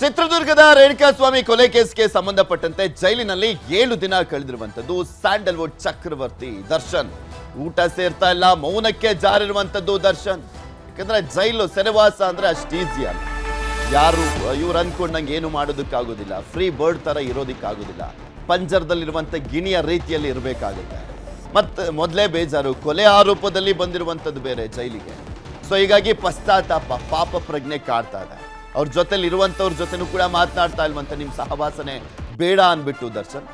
ಚಿತ್ರದುರ್ಗದ ರೇಣುಕಾಸ್ವಾಮಿ ಕೊಲೆ ಕೇಸ್ಗೆ ಸಂಬಂಧಪಟ್ಟಂತೆ ಜೈಲಿನಲ್ಲಿ ಏಳು ದಿನ ಕಳೆದಿರುವಂತದ್ದು ಸ್ಯಾಂಡಲ್ವುಡ್ ಚಕ್ರವರ್ತಿ ದರ್ಶನ್. ಊಟ ಸೇರ್ತಾ ಇಲ್ಲ, ಮೌನಕ್ಕೆ ಜಾರಿರುವಂತದ್ದು ದರ್ಶನ್. ಯಾಕಂದ್ರೆ ಜೈಲು ಸೆರೆವಾಸ ಅಂದ್ರೆ ಅಷ್ಟು ಈಸಿ ಅಲ್ಲ. ಯಾರು, ಇವ್ರು ಅಂದ್ಕೊಂಡಂಗೆ ಏನು ಮಾಡೋದಕ್ಕಾಗೋದಿಲ್ಲ. ಫ್ರೀ ಬರ್ಡ್ ತರ ಇರೋದಕ್ಕಾಗೋದಿಲ್ಲ. ಪಂಜರದಲ್ಲಿರುವಂತ ಗಿಣಿಯ ರೀತಿಯಲ್ಲಿ ಇರಬೇಕಾಗುತ್ತೆ. ಮತ್ತೆ ಮೊದಲೇ ಬೇಜಾರು, ಕೊಲೆ ಆರೋಪದಲ್ಲಿ ಬಂದಿರುವಂಥದ್ದು ಬೇರೆ ಜೈಲಿಗೆ. ಸೊ ಹೀಗಾಗಿ ಪಶ್ಚಾತ್ತಾಪ, ಪಾಪ ಪ್ರಜ್ಞೆ ಕಾಡ್ತಾ ಇದೆ. ಅವ್ರ ಜೊತೆಲಿ ಇರುವಂಥವ್ರ ಜೊತೆನೂ ಕೂಡ ಮಾತನಾಡ್ತಾ ಇಲ್ವಂತ. ನಿಮ್ಮ ಸಹವಾಸನೆ ಬೇಡ ಅಂದ್ಬಿಟ್ಟು ದರ್ಶನ್.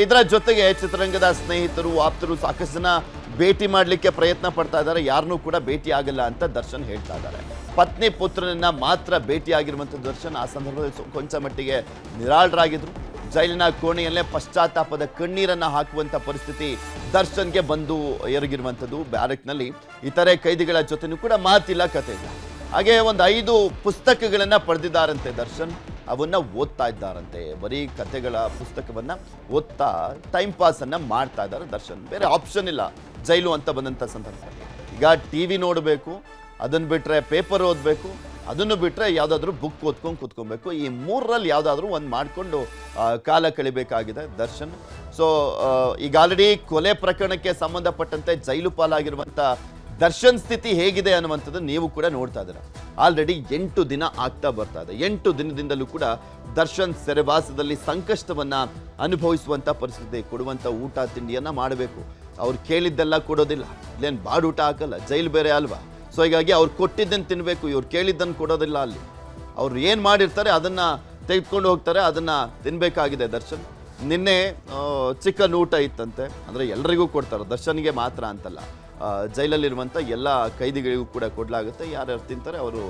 ಇದರ ಜೊತೆಗೆ ಚಿತ್ರರಂಗದ ಸ್ನೇಹಿತರು, ಆಪ್ತರು ಸಾಕಷ್ಟು ಜನ ಭೇಟಿ ಮಾಡಲಿಕ್ಕೆ ಪ್ರಯತ್ನ ಪಡ್ತಾ ಇದ್ದಾರೆ. ಯಾರನ್ನೂ ಕೂಡ ಭೇಟಿ ಆಗಲ್ಲ ಅಂತ ದರ್ಶನ್ ಹೇಳ್ತಾ ಇದ್ದಾರೆ. ಪತ್ನಿ ಪುತ್ರನನ್ನ ಮಾತ್ರ ಭೇಟಿ ಆಗಿರುವಂಥ ದರ್ಶನ್ ಆ ಸಂದರ್ಭದಲ್ಲಿ ಕೊಂಚ ಮಟ್ಟಿಗೆ ನಿರಾಳರಾಗಿದ್ರು. ಜೈಲಿನ ಕೋಣೆಯಲ್ಲೇ ಪಶ್ಚಾತ್ತಾಪದ ಕಣ್ಣೀರನ್ನು ಹಾಕುವಂಥ ಪರಿಸ್ಥಿತಿ ದರ್ಶನ್ಗೆ ಬಂದು ಎರಗಿರುವಂಥದ್ದು. ಬ್ಯಾರಕ್ನಲ್ಲಿ ಇತರೆ ಕೈದಿಗಳ ಜೊತೆನೂ ಕೂಡ ಮಾತಿಲ್ಲ ಕತೆ ಇಲ್ಲ ಹಾಗೆ ಒಂದು ಐದು ಪುಸ್ತಕಗಳನ್ನು ಪಡೆದಿದ್ದಾರಂತೆ ದರ್ಶನ್. ಅವನ್ನ ಓದ್ತಾ ಇದ್ದಾರಂತೆ. ಬರೀ ಕತೆಗಳ ಪುಸ್ತಕವನ್ನು ಓದ್ತಾ ಟೈಮ್ ಪಾಸನ್ನು ಮಾಡ್ತಾ ಇದ್ದಾರೆ ದರ್ಶನ್. ಬೇರೆ ಆಪ್ಷನ್ ಇಲ್ಲ. ಜೈಲು ಅಂತ ಬಂದಂಥ ಸಂದರ್ಭ. ಈಗ ಟಿ ವಿ ನೋಡಬೇಕು, ಅದನ್ನು ಬಿಟ್ಟರೆ ಪೇಪರ್ ಓದಬೇಕು, ಅದನ್ನು ಬಿಟ್ಟರೆ ಯಾವುದಾದ್ರೂ ಬುಕ್ ಓದ್ಕೊಂಡು ಕೂತ್ಕೊಬೇಕು. ಈ ಮೂರರಲ್ಲಿ ಯಾವುದಾದ್ರೂ ಒಂದು ಮಾಡಿಕೊಂಡು ಕಾಲ ಕಳಿಬೇಕಾಗಿದೆ ದರ್ಶನ್. ಸೊ ಈಗ ಆಲ್ರೆಡಿ ಕೊಲೆ ಪ್ರಕರಣಕ್ಕೆ ಸಂಬಂಧಪಟ್ಟಂತೆ ಜೈಲು ಪಾಲಾಗಿರುವಂಥ ದರ್ಶನ್ ಸ್ಥಿತಿ ಹೇಗಿದೆ ಅನ್ನುವಂಥದ್ದು ನೀವು ಕೂಡ ನೋಡ್ತಾ ಇದ್ದೀರ. ಆಲ್ರೆಡಿ ಎಂಟು ದಿನ ಆಗ್ತಾ ಬರ್ತಾ ಇದೆ. ಎಂಟು ದಿನದಿಂದಲೂ ಕೂಡ ದರ್ಶನ್ ಸೆರೆವಾಸದಲ್ಲಿ ಸಂಕಷ್ಟವನ್ನು ಅನುಭವಿಸುವಂಥ ಪರಿಸ್ಥಿತಿ ಕೊಡುವಂಥ ಊಟ ತಿಂಡಿಯನ್ನು ಮಾಡಬೇಕು. ಅವ್ರು ಕೇಳಿದ್ದೆಲ್ಲ ಕೊಡೋದಿಲ್ಲ. ಇಲ್ಲೇನು ಊಟ ಹಾಕಲ್ಲ, ಜೈಲು ಬೇರೆ ಅಲ್ವಾ? ಸೊ ಹೀಗಾಗಿ ಅವ್ರು ಕೊಟ್ಟಿದ್ದನ್ನು ತಿನ್ನಬೇಕು ಇವ್ರು ಕೇಳಿದ್ದನ್ನು ಕೊಡೋದಿಲ್ಲ ಅಲ್ಲಿ. ಅವ್ರು ಏನು ಮಾಡಿರ್ತಾರೆ ಅದನ್ನು ತೆಗೆದುಕೊಂಡು ಹೋಗ್ತಾರೆ, ಅದನ್ನು ತಿನ್ನಬೇಕಾಗಿದೆ ದರ್ಶನ್. ನಿನ್ನೆ ಚಿಕನ್ ಊಟ ಇತ್ತಂತೆ. ಅಂದರೆ ಎಲ್ರಿಗೂ ಕೊಡ್ತಾರೆ. ದರ್ಶನ್ಗೆ ಮಾತ್ರ ಅಂತಲ್ಲ. ಜೈಲಲ್ಲಿರುವಂಥ ಎಲ್ಲ ಕೈದಿಗಳಿಗೂ ಕೂಡ ಕೊಡಲಾಗುತ್ತೆ. ಯಾರ್ಯಾರು ತಿಂತಾರೆ ಅವರು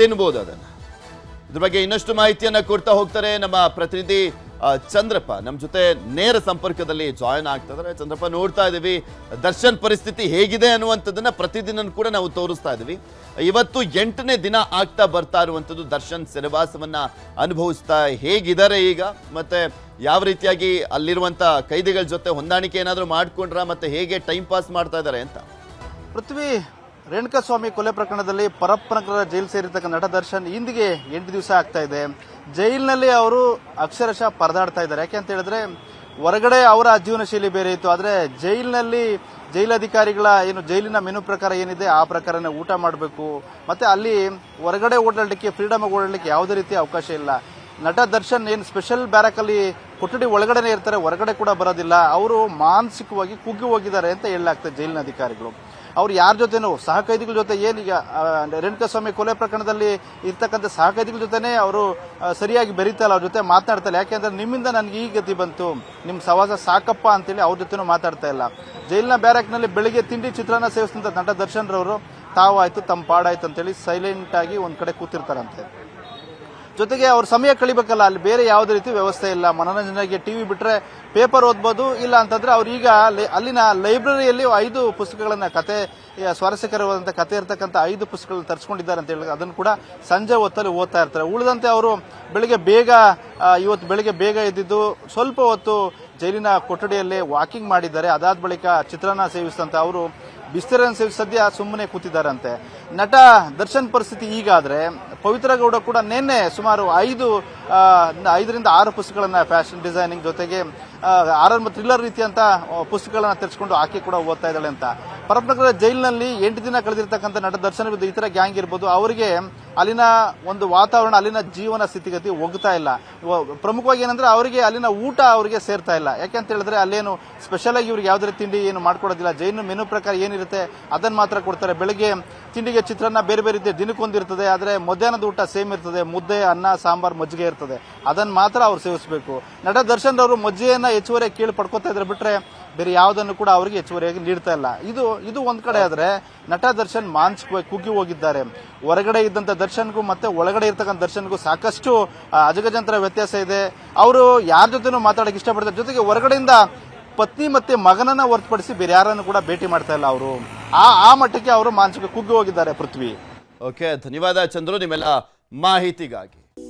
ತಿನ್ಬೋದು ಅದನ್ನು. ಇದ್ರ ಬಗ್ಗೆ ಇನ್ನಷ್ಟು ಮಾಹಿತಿಯನ್ನು ಕೊಡ್ತಾ ಹೋಗ್ತಾರೆ ನಮ್ಮ ಪ್ರತಿನಿಧಿ ಚಂದ್ರಪ್ಪ. ನಮ್ಮ ಜೊತೆ ನೇರ ಸಂಪರ್ಕದಲ್ಲಿ ಜಾಯಿನ್ ಆಗ್ತಾ ಇದ್ದಾರೆ ಚಂದ್ರಪ್ಪ, ನೋಡ್ತಾ ಇದ್ದೀವಿ ದರ್ಶನ್ ಪರಿಸ್ಥಿತಿ ಹೇಗಿದೆ ಅನ್ನುವಂಥದ್ದನ್ನು ಪ್ರತಿದಿನ ಕೂಡ ನಾವು ತೋರಿಸ್ತಾ ಇದೀವಿ. ಇವತ್ತು ಎಂಟನೇ ದಿನ ಆಗ್ತಾ ಬರ್ತಾ ಇರುವಂಥದ್ದು ದರ್ಶನ್ ಸೆರೆವಾಸವನ್ನು ಅನುಭವಿಸ್ತಾ ಹೇಗಿದ್ದಾರೆ ಈಗ? ಮತ್ತು ಯಾವ ರೀತಿಯಾಗಿ ಅಲ್ಲಿರುವಂಥ ಕೈದಿಗಳ ಜೊತೆ ಹೊಂದಾಣಿಕೆ ಏನಾದರೂ ಮಾಡಿಕೊಂಡ್ರ? ಮತ್ತು ಹೇಗೆ ಟೈಮ್ ಪಾಸ್ ಮಾಡ್ತಾ ಇದ್ದಾರೆ ಅಂತ? ಪೃಥ್ವಿ ರೇಣುಕಾಸ್ವಾಮಿ ಕೊಲೆ ಪ್ರಕರಣದಲ್ಲಿ ಪರಪ್ಪನಗರ ಜೈಲು ಸೇರಿರ್ತಕ್ಕ ನಟ ದರ್ಶನ್ ಇಂದಿಗೆ ಎಂಟು ದಿವಸ ಆಗ್ತಾ ಇದೆ. ಜೈಲಿನಲ್ಲಿ ಅವರು ಅಕ್ಷರಶಃ ಪರದಾಡ್ತಾ ಇದ್ದಾರೆ. ಯಾಕೆ ಅಂತ ಹೇಳಿದ್ರೆ, ಹೊರಗಡೆ ಅವರ ಜೀವನ ಶೈಲಿ ಬೇರೆ ಇತ್ತು. ಆದರೆ ಜೈಲಿನಲ್ಲಿ ಜೈಲಧಿಕಾರಿಗಳ ಏನು ಜೈಲಿನ ಮೆನು ಪ್ರಕಾರ ಏನಿದೆ, ಆ ಪ್ರಕಾರನೇ ಊಟ ಮಾಡಬೇಕು. ಮತ್ತೆ ಅಲ್ಲಿ ಹೊರಗಡೆ ಓಡಾಡಲಿಕ್ಕೆ ಫ್ರೀಡಮ್ ಓಡಾಡಲಿಕ್ಕೆ ಯಾವುದೇ ರೀತಿಯ ಅವಕಾಶ ಇಲ್ಲ. ನಟ ದರ್ಶನ್ ಏನು ಸ್ಪೆಷಲ್ ಬ್ಯಾರಕಲ್ಲಿ ಕೊಠಡಿ ಒಳಗಡೆನೆ ಇರ್ತಾರೆ, ಹೊರಗಡೆ ಕೂಡ ಬರೋದಿಲ್ಲ. ಅವರು ಮಾನಸಿಕವಾಗಿ ಕುಗ್ಗಿ ಹೋಗಿದ್ದಾರೆ ಅಂತ ಹೇಳಲಾಗ್ತದೆ ಜೈಲಿನ ಅಧಿಕಾರಿಗಳು. ಅವ್ರು ಯಾರ ಜೊತೆನೂ ಸಹ ಕೈದಿಗಳ ಜೊತೆ ಏನೀಗ ರೇಣುಕಾಸ್ವಾಮಿ ಕೊಲೆ ಪ್ರಕರಣದಲ್ಲಿ ಇರ್ತಕ್ಕಂಥ ಸಹ ಕೈದಿಗಳ ಜೊತೆನೇ ಅವರು ಸರಿಯಾಗಿ ಬೆರೀತಲ್ಲ ಅವ್ರ ಜೊತೆ ಮಾತನಾಡ್ತಾ ಇಲ್ಲ. ಯಾಕೆಂದ್ರೆ ನಿಮ್ಮಿಂದ ನನಗೆ ಈ ಗತಿ ಬಂತು. ನಿಮ್ಮ ಸವಾಸ ಸಾಕಪ್ಪ ಅಂತೇಳಿ ಅವ್ರ ಜೊತೆನೂ ಮಾತಾಡ್ತಾ ಇಲ್ಲ. ಜೈಲಿನ ಬ್ಯಾರಕ್ನಲ್ಲಿ ಬೆಳಿಗ್ಗೆ ತಿಂಡಿ ಚಿತ್ರಾನ್ನ ಸೇವಿಸಿದಂಥ ನಟ ದರ್ಶನ್ ರವರು ತಾವಾಯ್ತು ತಮ್ಮ ಪಾಡಾಯ್ತು ಅಂತೇಳಿ ಸೈಲೆಂಟ್ ಆಗಿ ಒಂದ್ ಕಡೆ ಕೂತಿರ್ತಾರಂತೆ. ಜೊತೆಗೆ ಅವ್ರ ಸಮಯ ಕಳಿಬೇಕಲ್ಲ, ಅಲ್ಲಿ ಬೇರೆ ಯಾವುದೇ ರೀತಿ ವ್ಯವಸ್ಥೆ ಇಲ್ಲ. ಮನೋರಂಜನೆಗೆ ಟಿವಿ ಬಿಟ್ಟರೆ ಪೇಪರ್ ಓದ್ಬೋದು, ಇಲ್ಲ ಅಂತಂದ್ರೆ ಅವ್ರು ಈಗ ಲೈ- ಅಲ್ಲಿನ ಲೈಬ್ರರಿಯಲ್ಲಿ ಐದು ಪುಸ್ತಕಗಳನ್ನ ಕತೆ ಸ್ವಾರಸ್ಯಕರವಾದಂಥ ಕತೆ ಇರತಕ್ಕಂಥ ಐದು ಪುಸ್ತಕಗಳನ್ನ ತರಿಸ್ಕೊಂಡಿದ್ದಾರೆ ಅಂತ ಹೇಳಿ ಅದನ್ನು ಕೂಡ ಸಂಜೆ ಹೊತ್ತಲ್ಲಿ ಓದ್ತಾ ಇರ್ತಾರೆ. ಉಳಿದಂತೆ ಅವರು ಬೆಳಿಗ್ಗೆ ಬೇಗ ಇವತ್ತು ಬೆಳಿಗ್ಗೆ ಬೇಗ ಎದ್ದಿದ್ದು, ಸ್ವಲ್ಪ ಹೊತ್ತು ಜೈಲಿನ ಕೊಠಡಿಯಲ್ಲಿ ವಾಕಿಂಗ್ ಮಾಡಿದ್ದಾರೆ. ಅದಾದ ಬಳಿಕ ಚಿತ್ರಾನ್ನ ಸೇವಿಸಿದಂತ ಅವರು ಬಿಸ್ತರನ್ನು ಸೇವಿಸಿ ಸದ್ಯ ಸುಮ್ಮನೆ ಕೂತಿದ್ದಾರಂತೆ. ನಟ ದರ್ಶನ್ ಪರಿಸ್ಥಿತಿ ಈಗಾದ್ರೆ ಪವಿತ್ರ ಗೌಡ ಕೂಡ ನಿನ್ನೆ ಸುಮಾರು ಐದು ಐದರಿಂದ ಆರು ಪುಸ್ತಕಗಳನ್ನ ಫ್ಯಾಷನ್ ಡಿಸೈನಿಂಗ್ ಜೊತೆಗೆ ಆರಂಭ ಥ್ರಿಲ್ಲರ್ ಪುಸ್ತಕಗಳನ್ನು ಪುಸ್ತಕಗಳನ್ನ ತರಿಸ್ಕೊಂಡು ಆಕೆ ಕೂಡ ಓದ್ತಾ ಇದ್ದಾಳೆ ಅಂತ. ಪರಪ್ಪನಗರ ಜೈಲಿನಲ್ಲಿ ಎಂಟು ದಿನ ಕಳೆದಿರ್ತಕ್ಕಂಥ ನಟ ದರ್ಶನ್ ಈ ಇತರ ಗ್ಯಾಂಗ್ ಇರ್ಬೋದು, ಅವರಿಗೆ ಅಲ್ಲಿನ ಒಂದು ವಾತಾವರಣ, ಅಲ್ಲಿನ ಜೀವನ ಸ್ಥಿತಿಗತಿ ಒಗ್ತಾ ಇಲ್ಲ. ಪ್ರಮುಖವಾಗಿ ಏನಂದ್ರೆ ಅವರಿಗೆ ಅಲ್ಲಿನ ಊಟ ಅವರಿಗೆ ಸೇರ್ತಾ ಇಲ್ಲ. ಯಾಕೆ ಅಂತ ಹೇಳಿದ್ರೆ ಅಲ್ಲೇನು ಸ್ಪೆಷಲ್ ಆಗಿ ಇವ್ರಿಗೆ ಯಾವುದೇ ತಿಂಡಿ ಏನು ಮಾಡ್ಕೊಡೋದಿಲ್ಲ. ಜೈನು ಮೆನು ಪ್ರಕಾರ ಏನಿರುತ್ತೆ ಅದನ್ನ ಮಾತ್ರ ಕೊಡ್ತಾರೆ. ಬೆಳಗ್ಗೆ ತಿಂಡಿಗೆ ಚಿತ್ರಾನ್ನ ಬೇರೆ ಬೇರೆ ರೀತಿ ದಿನಕ್ಕೊಂದಿರ್ತದೆ ಆದ್ರೆ ಮಧ್ಯಾಹ್ನದ ಊಟ ಸೇಮ್ ಇರ್ತದೆ. ಮುದ್ದೆ, ಅನ್ನ, ಸಾಂಬಾರ್, ಮಜ್ಜಿಗೆ ಇರ್ತದೆ. ಅದನ್ನ ಮಾತ್ರ ಅವ್ರು ಸೇವಿಸಬೇಕು. ನಟ ದರ್ಶನ್ ಅವರು ಮಜ್ಜಿಗೆಯನ್ನ ಹೆಚ್ಚುವರಿ ಕೀಳು ಪಡ್ಕೊತಾ ಇದ್ರೆ ಬಿಟ್ರೆ ಬೇರೆ ಯಾವುದನ್ನು ಕೂಡ ಅವರಿಗೆ ಹೆಚ್ಚುವರಿಯಾಗಿ ನೀಡ್ತಾ ಇಲ್ಲ. ಇದು ಇದು ಒಂದ್ ಕಡೆ ಆದ್ರೆ ನಟ ದರ್ಶನ್ ಮಾನಸಿಕವಾಗಿ ಕುಗ್ಗಿ ಹೋಗಿದ್ದಾರೆ. ಹೊರಗಡೆ ಇದ್ದಂತ ದರ್ಶನ್ಗೂ ಮತ್ತೆ ಒಳಗಡೆ ಇರ್ತಕ್ಕಂಥ ದರ್ಶನ್ಗೂ ಸಾಕಷ್ಟು ಅಜಗಜಂತರ ವ್ಯತ್ಯಾಸ ಇದೆ. ಅವರು ಯಾರ ಜೊತೆನೂ ಮಾತಾಡಕ್ಕೆ ಇಷ್ಟಪಡ್ತಾರೆ. ಜೊತೆಗೆ ಹೊರಗಡೆಯಿಂದ ಪತ್ನಿ ಮತ್ತೆ ಮಗನನ್ನ ಹೊರತುಪಡಿಸಿ ಬೇರೆ ಯಾರನ್ನು ಕೂಡ ಭೇಟಿ ಮಾಡ್ತಾ ಇಲ್ಲ ಅವರು. ಆ ಆ ಮಟ್ಟಕ್ಕೆ ಅವರು ಮಾನಸಿಕ ಕುಗ್ಗಿ ಹೋಗಿದ್ದಾರೆ ಪೃಥ್ವಿ. ಓಕೆ ಧನ್ಯವಾದ ಚಂದ್ರು, ನಿಮ್ಮೆಲ್ಲ ಮಾಹಿತಿಗಾಗಿ.